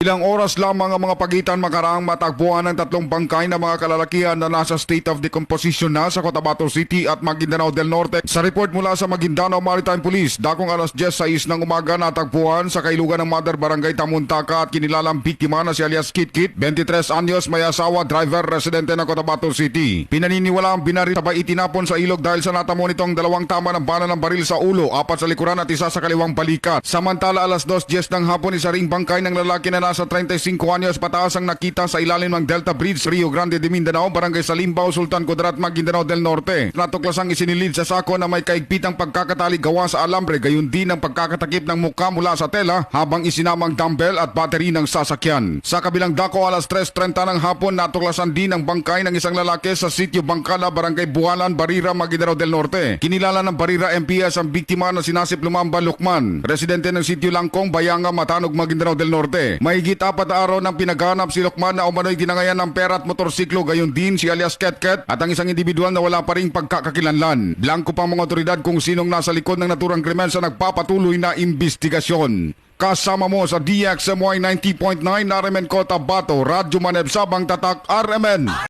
Ilang oras lamang ang mga pagitan makaraang matagpuan ng tatlong bangkay na mga kalalakihan na nasa state of decomposition na sa Cotabato City at Maguindanao del Norte. Sa report mula sa Maguindanao Maritime Police, dakong alas 10.06 ng umaga natagpuan sa kailugan ng Mother Barangay Tamuntaka at kinilalang biktima na si alias Kit Kit, 23 anyos, may asawa, driver, residente ng Cotabato City. Pinaniniwala ang binari sabay itinapon sa ilog dahil sa natamo nitong dalawang tama ng bala ng baril sa ulo, apat sa likuran at isa sa kaliwang balikat. Samantala alas 2.10 ng hapon isa ring bangkay ng lalaki na nasa 35 anyos pataas ang nakita sa ilalim ng Delta Bridge, Rio Grande de Mindanao, Barangay Salimbao, Sultan Kudarat, Maguindanao del Norte. Natuklasang isinilid sa sako na may kaigpitang pagkakatali gawa sa alambre, gayon din ang pagkakatakip ng muka mula sa tela habang isinamang dumbbell at battery ng sasakyan. Sa kabilang dako alas 3.30 ng hapon natuklasan din ang bangkay ng isang lalaki sa sitio Bangkala, Barangay Bualan, Barira, Maguindanao del Norte. Kinilala ng Barira MPS ang biktima na sinasip Lumamba Lukman, residente ng sitio Langkong, Bayanga, Matanog, Maguindanao del Norte. Mahigit apat na araw nang pinaghanap si Lukman na umano'y dinangayan ng pera at motorsiklo gayon din si alias Ketket at ang isang individual na wala pa ring pagkakakilanlan. Blanco pa ang mga otoridad kung sinong nasa likod ng naturang krimen sa nagpapatuloy na investigasyon. Kasama mo sa DXMY 90.9 Narimen Kota Bato, Radyo Maneb Sabang Tatak RMN.